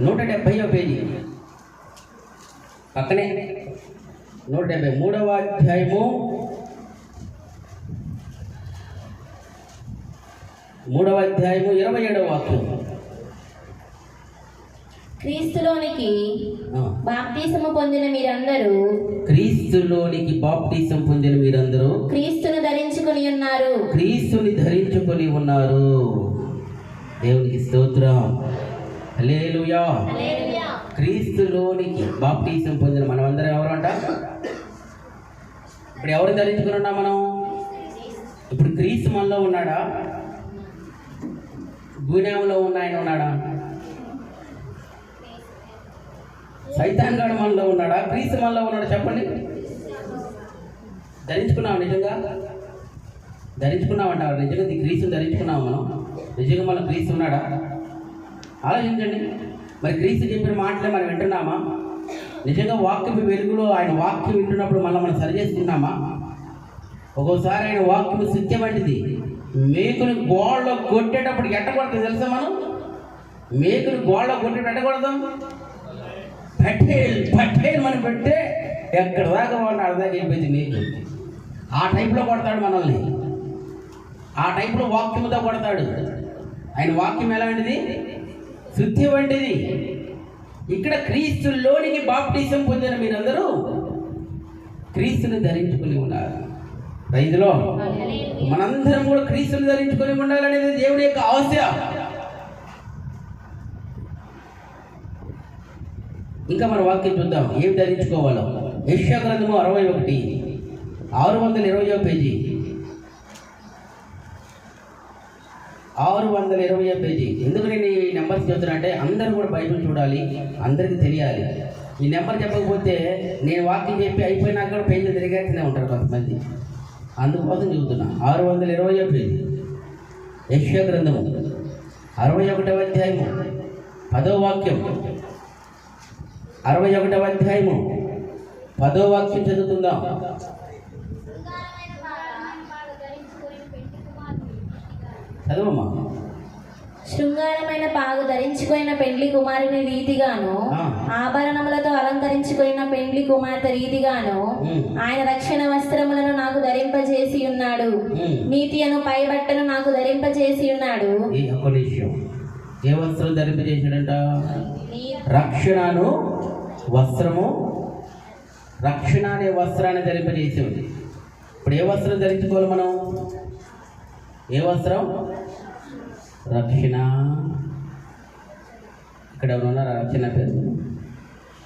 నూట డెబ్భైయో పేజీ. పక్కనే నూట డెబ్బై మూడవ అధ్యాయము. మూడవ అధ్యాయము ఇరవై ఏడవ వాక్యం. క్రీస్తులోనికి. బాప్తీసము పొందిన మీరందరూ క్రీస్తులోనికి బాప్టిజం పొందిన మీరందరూ క్రీస్తును ధరించుకొని ఉన్నారు. క్రీస్తుని ధరించుకొని ఉన్నారు. దేవునికి స్తోత్రం. క్రీస్తులోనికి బాప్టిజం పొందిన మనం అందరం ఎవరు అంట ఇప్పుడు ఎవరు ధరించుకుని ఉన్నాం మనం? ఇప్పుడు క్రీస్తు మనలో ఉన్నాడా? గుణంలో ఉన్న ఆయన ఉన్నాడా? సైతాన్ గాడు మనలో ఉన్నాడా? క్రీస్తు మనలో ఉన్నాడా? చెప్పండి. ధరించుకున్నాం నిజంగా? ధరించుకున్నామంట నిజంగా క్రీస్తుని ధరించుకున్నాం మనం? నిజంగా మన క్రీస్తు ఉన్నాడా? ఆలోచించండి. మరి క్రీస్తు చెప్పిన మాటలే మనం వింటున్నామా? నిజంగా వాక్యం వెలుగులో ఆయన వాక్యం వింటున్నప్పుడు మళ్ళీ మనం సరి చేసుకున్నామా ఒక్కోసారి ఆయన వాక్యం సత్యం వంటిది. మేకుని గోళ్ళలో కొట్టేటప్పుడు ఎట్టకూడదు తెలుసా మనం? మేకుని గోళ్ళలో కొట్టేటప్పుడు ఎట్టకూడదాం పట్టేల్ పట్టేల్ మనం పెడితే ఎక్కడ దాకా వాడిని అర్థాకి వెళ్ళిపోయింది మేకు ఆ టైప్లో కొడతాడు మనల్ని. ఆ టైప్లో వాక్యంతో కొడతాడు. ఆయన వాక్యం ఎలాంటిది శుద్ధి వంటిది ఇక్కడ క్రీస్తులోనికి బాప్టిజం పొందిన మీరందరూ క్రీస్తుని ధరించుకుని ఉన్నారు రైతులో మనందరం కూడా క్రీస్తుని ధరించుకొని ఉండాలనేది దేవుడి యొక్క ఆశ. ఇంకా మన వాక్యం చూద్దాం. ఏం ధరించుకోవాలో? యశ్యా గ్రంథము అరవై ఒకటి ఆరు వందల ఇరవయో పేజీ. ఆరు వందల ఇరవై పేజీ. ఎందుకు నేను ఈ నెంబర్స్ చెప్తున్నా అంటే అందరూ కూడా బైబిల్ చూడాలి అందరికీ తెలియాలి. ఈ నెంబర్ చెప్పకపోతే నేను వాకింగ్ చెప్పి అయిపోయినాక కూడా పేజీలు తిరిగేస్తూనే ఉంటారు కొంతమంది. అందుకోసం చెబుతున్నా ఆరు వందల ఇరవై పేజీ. యక్ష గ్రంథము. అరవై ఒకటవ అధ్యాయము. పదో వాక్యం. అరవై ఒకటవ అధ్యాయము. పదో వాక్యం చదువుకుందాం. చదవమ్మా. శృంగారమైన పాగు ధరించుకున్న పెండ్లి కుమారుని రీతిగాను. ఆభరణములతో అలంకరించుకున్న పెండ్లి కుమార్తె రీతిగాను ఆయన రక్షణ వస్త్రములను నాకు ధరింపజేసి ఉన్నాడు. నీతి అను పైబట్టను నాకు ధరింపజేసి ఉన్నాడు. ఏ వస్త్రం ధరింపజేశాడంట రక్షణను వస్త్రము రక్షణ అనే వస్త్రాన్ని ధరింపజేసేది ఇప్పుడు ఏ వస్త్రం ధరించుకోవాలి మనం? ఏ వస్త్రం? రక్షణ. ఇక్కడ ఉన్న రక్షణ పేరు.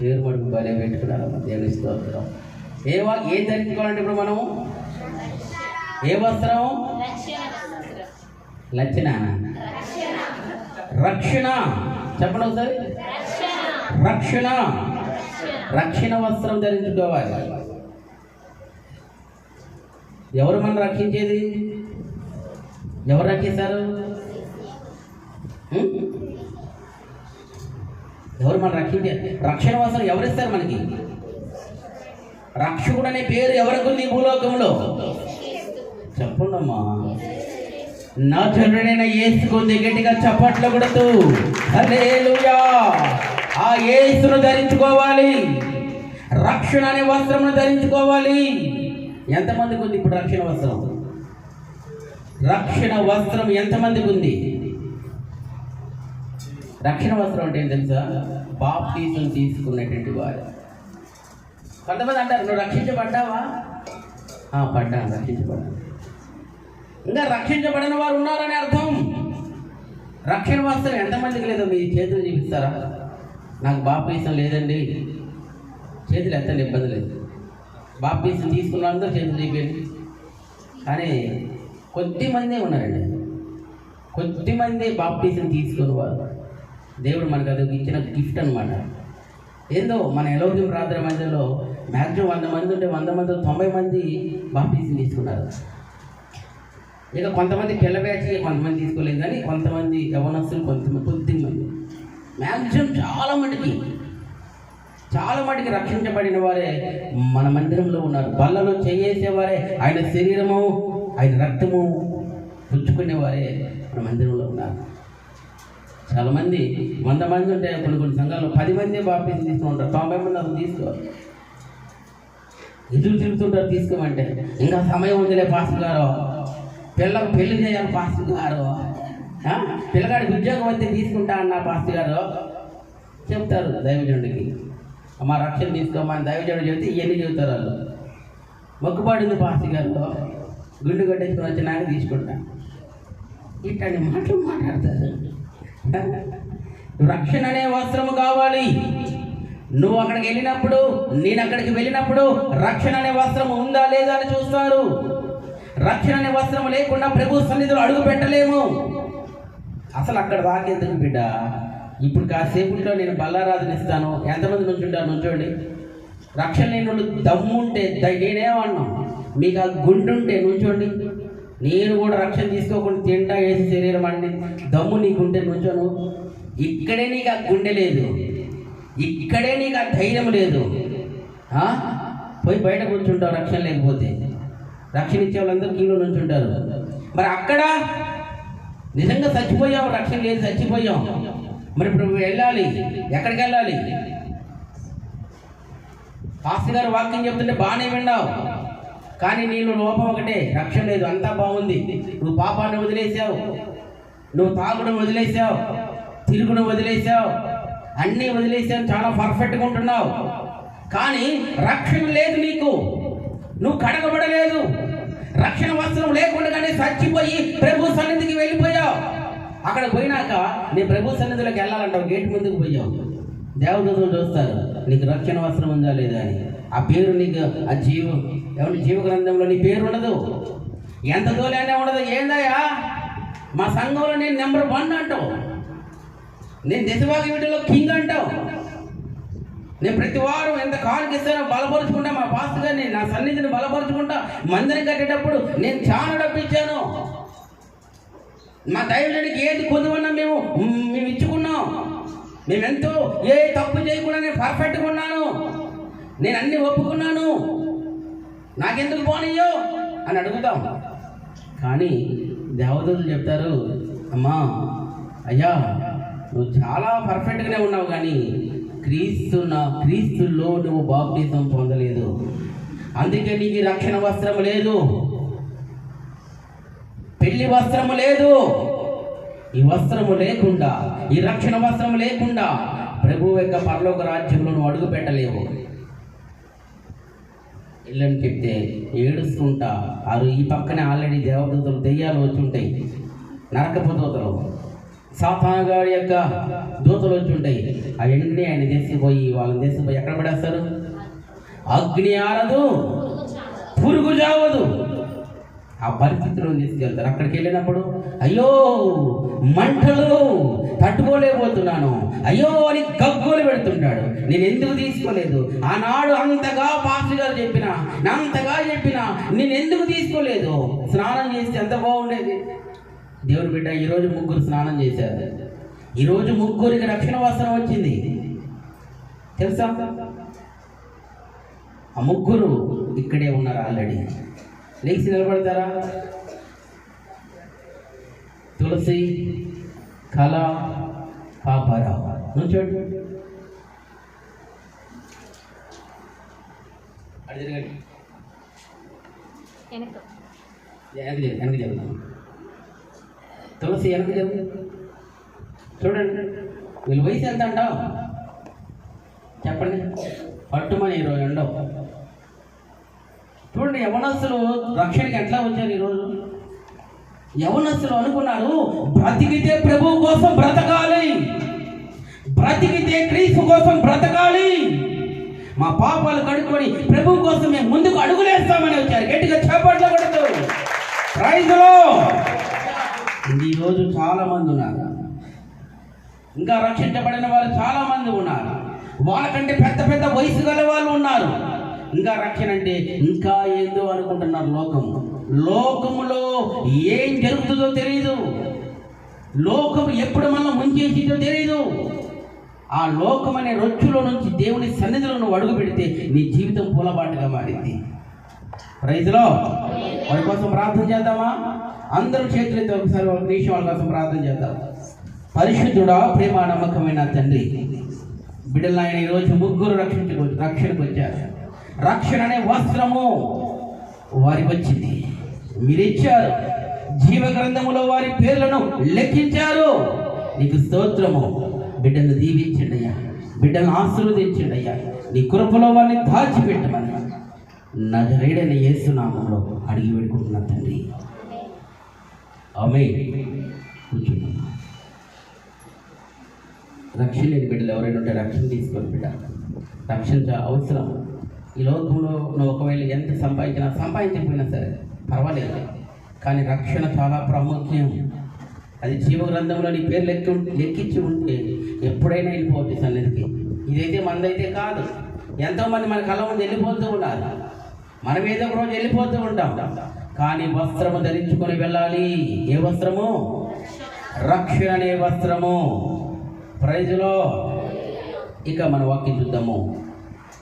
పేరు మడుపు భార్య పెట్టుకున్నారు. దేవుని స్తోత్రం ఏ వా ఏం ధరించుకోవాలంటే ఇప్పుడు మనము? ఏ వస్త్రం? లక్షణ రక్షణ. చెప్పండి ఒకసారి. రక్షణ. రక్షణ వస్త్రం ధరించుకోవాలి. ఎవరు మనం రక్షించేది? ఎవరు రక్షిస్తారు ఎవరు మనం రక్షించే రక్షణ వస్త్రం ఎవరిస్తారు మనకి? రక్షకుడు అనే పేరు ఎవరికి ఈ భూలోకంలో? చెప్పండమ్మా. నా చరుడైన ఏసుకుంది గట్టిగా చప్పట్లు కొడుతూ. హల్లెలూయా. ఆ ఏసును ధరించుకోవాలి. రక్షణ అనే వస్త్రమును ధరించుకోవాలి. ఎంతమందికి ఉంది ఇప్పుడు రక్షణ వస్త్రం? రక్షణ వస్త్రం ఎంతమందికి ఉంది? రక్షణ వస్త్రం అంటే ఏం తెలుసా? బాప్తీసం తీసుకున్నటువంటి వారు. కొంతమంది అంటారు నువ్వు రక్షించబడ్డావా? ఆ, పడ్డాను రక్షించబడ్డాను. ఇంకా రక్షించబడిన వారు ఉన్నారని అర్థం. రక్షణ వస్త్రం ఎంతమందికి లేదో? మీ చేతులు చూపిస్తారా? నాకు బాప్తీసం లేదండి. చేతులు ఎత్తండి ఇబ్బంది లేదు. బాప్తీసం తీసుకున్న అందరూ చేతులు చూపించండి కానీ కొద్ది మందే ఉన్నారండి. కొద్ది మంది బాప్తీసం తీసుకుని వారు. దేవుడు మనకు అది ఇచ్చిన గిఫ్ట్ అనమాట ఏందో మన ఎలోగ్యం ప్రార్థన మధ్యలో మ్యాక్సిమం వంద మంది ఉంటే వంద మంది తొంభై మంది బాప్టిజం తీసుకున్నారు. ఇక కొంతమంది పిల్ల బ్యాచ్ కొంతమంది తీసుకోలేదు కానీ కొంతమంది యవనస్తులు కొంతమంది కొద్ది మంది మ్యాక్సిమం చాలా మటుకి చాలా మటుకి రక్షించబడిన వారే మన మందిరంలో ఉన్నారు. బల్లలో చేయేసేవారే. ఆయన శరీరము ఆయన రక్తము పుచ్చుకునేవారే మన మందిరంలో ఉన్నారు. చాలామంది వంద మంది ఉంటాయి కొన్ని కొన్ని సంఘాలు పది మంది బాప్తీసం తీసుకుంటారు. తొంభై మంది అసలు తీసుకోరు. ఎదురు తిరుగుతుంటారు తీసుకోమంటే. ఇంకా సమయం ఉందిలే పాస్టర్ గారు. పిల్లకు పెళ్ళి చేయాలి పాస్టర్ గారు. పిల్లగాడికి ఉద్యోగం అయితే తీసుకుంటా అన్న పాస్టర్ గారు. చెప్తారు దైవజనుడికి. మా రక్షణ తీసుకోమని దైవజనుడు చెప్తే ఇవన్నీ చెబుతారు వాళ్ళు. మొక్కుపాడింది పాస్టర్ గారు గుండు కట్టేసుకొని వచ్చినాక తీసుకుంటాను ఇట్లాంటి మాటలు మాట్లాడతారు. రక్షణ అనే వస్త్రము కావాలి. నువ్వు అక్కడికి వెళ్ళినప్పుడు నేను అక్కడికి వెళ్ళినప్పుడు రక్షణ అనే వస్త్రం ఉందా లేదా అని చూస్తారు. రక్షణ అనే వస్త్రం లేకుండా ప్రభు సన్నిధిలో అడుగు పెట్టలేము. అసలు అక్కడ దాకేందుకు బిడ్డ? ఇప్పుడు కాసేపులో నేను బల్లారాజుని ఇస్తాను. ఎంతమంది నుంచుంటారు? నుంచోండి. రక్షణ లేని దమ్ము దమ్ముంటే నేనేమన్నాను మీకు ఆ గుండుంటే నుంచోండి. నేను కూడా రక్షణ తీసుకోకుండా తింటా వేసి శరీరం అండి. దమ్ము నీకుంటే నుంచోను. ఇక్కడే నీకు ఆ గుండె లేదు. ఇక్కడే నీకు ఆ ధైర్యం లేదు. పోయి బయట కూర్చుంటావు రక్షణ లేకపోతే. రక్షణ ఇచ్చే వాళ్ళందరూ కీలో నుంచుంటారు. మరి అక్కడ నిజంగా చచ్చిపోయాం రక్షణ లేదు చచ్చిపోయాం మరి ఇప్పుడు వెళ్ళాలి. ఎక్కడికి వెళ్ళాలి? పాస్టర్ గారు వాక్యం చెప్తుంటే బాగానే విన్నావు. కానీ నేను లోపం ఒకటే రక్షణ లేదు అంతా బాగుంది. నువ్వు పాపాన్ని వదిలేసావు. నువ్వు తాగుడు వదిలేసావు. తిరుగుడు వదిలేసావు. అన్నీ వదిలేసావు చాలా పర్ఫెక్ట్గా ఉంటున్నావు. కానీ రక్షణ లేదు నీకు. నువ్వు కడగబడలేదు. రక్షణ వస్త్రం లేకుండానే చచ్చిపోయి ప్రభు సన్నిధికి వెళ్ళిపోయావు. అక్కడ పోయినాక నీ ప్రభు సన్నిధిలోకి వెళ్ళాలంటావు గేట్ ముందుకు పోయావు. దేవదూతలు చూస్తారు నీకు రక్షణ వస్త్రం ఉందా లేదా అని. ఆ పేరు నీకు ఆ జీవం ఎవరి జీవ గ్రంథంలో నీ పేరు ఉండదు? ఎంత దూరానే ఉండదు. ఏందయ్యా? మా సంఘంలో నేను నెంబర్ వన్ అంటావు. నేను దశభాగ వీటిలో కింగ్ అంటావు. నేను ప్రతి వారం ఎంత కాలుకి ఇస్తానో బలపరుచుకుంటా మా పాస్టర్ గారిని నా సన్నిధిని బలపరుచుకుంటా మందిరం కట్టేటప్పుడు నేను చాలా డబ్బు ఇచ్చాను. మా దైవజనికి ఏది కొద్దిమన్నా మేము మేము ఇచ్చుకున్నాం. మేమెంతో ఏ తప్పు చేయకుండా నేను పర్ఫెక్ట్గా ఉన్నాను. నేను అన్ని ఒప్పుకున్నాను. నాకెందుకు పోనీయో అని అడుగుతాం. కానీ దేవతలు చెప్తారు అమ్మా అయ్యా నువ్వు చాలా పర్ఫెక్ట్గానే ఉన్నావు కానీ క్రీస్తు నా క్రీస్తుల్లో నువ్వు బాప్టిజం పొందలేదు. అందుకే నీకు రక్షణ వస్త్రం లేదు. పెళ్ళి వస్త్రము లేదు. ఈ వస్త్రము లేకుండా ఈ రక్షణ వస్త్రము లేకుండా ప్రభు యొక్క పరలోక రాజ్యంలో నువ్వు అడుగు పెట్టలేవు. ఇళ్ళని చెప్తే ఏడుస్తుంటా. అరు ఈ పక్కనే ఆల్రెడీ దేవదూతలు దెయ్యాలు వచ్చి ఉంటాయి నరకపు దూతలు సాతానగాడి యొక్క దూతలు వచ్చి ఉంటాయి అవన్నీ ఆయన తీసుకుపోయి వాళ్ళని తీసుకుపోయి ఎక్కడ పడేస్తారు? అగ్ని ఆరదు. పురుగు జావదు. ఆ పరిస్థితిలో తీసుకెళ్తారు. అక్కడికి వెళ్ళినప్పుడు అయ్యో మంటలు తట్టుకోలేకపోతున్నాను. అయ్యో అని గగ్గోలు పెడుతుంటాడు. నేను ఎందుకు తీసుకోలేదు? ఆనాడు అంతగా పాస్టర్ గారు చెప్పిన అంతగా చెప్పిన నేను ఎందుకు తీసుకోలేదు? స్నానం చేస్తే ఎంత బాగుండేది? దేవుని బిడ్డ ఈరోజు ముగ్గురు స్నానం చేశారు. ఈరోజు ముగ్గురికి రక్షణ వస్త్రం వచ్చింది. తెలుసా? ఆ ముగ్గురు ఇక్కడే ఉన్నారు ఆల్రెడీ. లేచి నిలబడతారా? తులసి కళ పాపారావు. నుంచోండి. అటు తిరగండి. వెనక వెనక్కి జరుగు తులసి వెనక్కి జరుగు చూడండి. వీళ్ళు వయసు ఎంత అంటావు చెప్పండి. పట్టుమని ఈరోజు ఉండవు. చూడండి యవనస్తులు రక్షణకి ఎట్లా వచ్చారు ఈరోజు? యవనస్తులు అనుకున్నారు బ్రతికితే ప్రభు కోసం బ్రతకాలి. బ్రతికితే క్రీస్తు కోసం బ్రతకాలి. మా పాపాలు కడుక్కొని ప్రభు కోసం మేము ముందుకు అడుగులేస్తామని వచ్చారు. గట్టిగా చేపట్ల కొడుతూ. ప్రైజ్లో ఈరోజు చాలా మంది ఉన్నారు. ఇంకా రక్షించబడిన వారు చాలా మంది ఉన్నారు. వాళ్ళకంటే పెద్ద పెద్ద వయసు గల వాళ్ళు ఉన్నారు. ఇంకా రక్షణ అంటే ఇంకా ఏందో అనుకుంటున్నారు లోకం లోకములో ఏం జరుగుతుందో తెలియదు లోకము ఎప్పుడు మనం ముంచేసిందో తెలియదు ఆ లోకం అనే రొచ్చులో నుంచి దేవుని సన్నిధిలో నువ్వు అడుగు పెడితే నీ జీవితం పూలబాటుగా మారింది. రైతులో వారి కోసం ప్రార్థన చేద్దామా? అందరూ చేతులైతే ఒకసారి వాళ్ళ దేశం వాళ్ళ కోసం ప్రార్థన చేద్దాం. పరిశుద్ధుడా ప్రేమ నమ్మకమైన తండ్రి బిడ్డలు ఆయన ఈరోజు ముగ్గురు రక్షించుకు రక్షణకు వచ్చారు. రక్షణ అనే వస్త్రము. వారికి వచ్చింది. మీరు ఇచ్చారు జీవ గ్రంథములో వారి పేర్లను లెక్కించారు. నీకు స్తోత్రము. బిడ్డను దీవించండి అయ్యా బిడ్డను ఆశీర్వదించండి అయ్యా నీ కృపలో వారిని దాచిపెట్టమని. నజరేడని ఏసునామంలో అడిగి పెడుకుంటున్నా తండ్రి. ఆమె కూర్చుంటున్నా రక్షణ లేని బిడ్డలు ఎవరైనా ఉంటే రక్షణ తీసుకొని బిడ్డ. రక్షణ అవసరం. ఈ లోకంలో నువ్వు ఒకవేళ ఎంత సంపాదించినా సంపాదించకపోయినా సరే పర్వాలేదు. కానీ రక్షణ చాలా ప్రాముఖ్యం. అది జీవగ్రంథంలో నీ పేరు లెక్కి ఉంటే లెక్కించి ఉంటే ఎప్పుడైనా వెళ్ళిపోవచ్చు సన్నిధికి. ఇదైతే మనదైతే కాదు. ఎంతోమంది మన కళ్ళ ముందు వెళ్ళిపోతూ ఉన్నారు. మనం ఏదో ఒక రోజు వెళ్ళిపోతూ ఉంటాం. కానీ వస్త్రము ధరించుకొని వెళ్ళాలి. ఏ వస్త్రము? రక్షణ అనే వస్త్రము. ప్రైజ్లో ఇక మన వాక్యం చూద్దాము.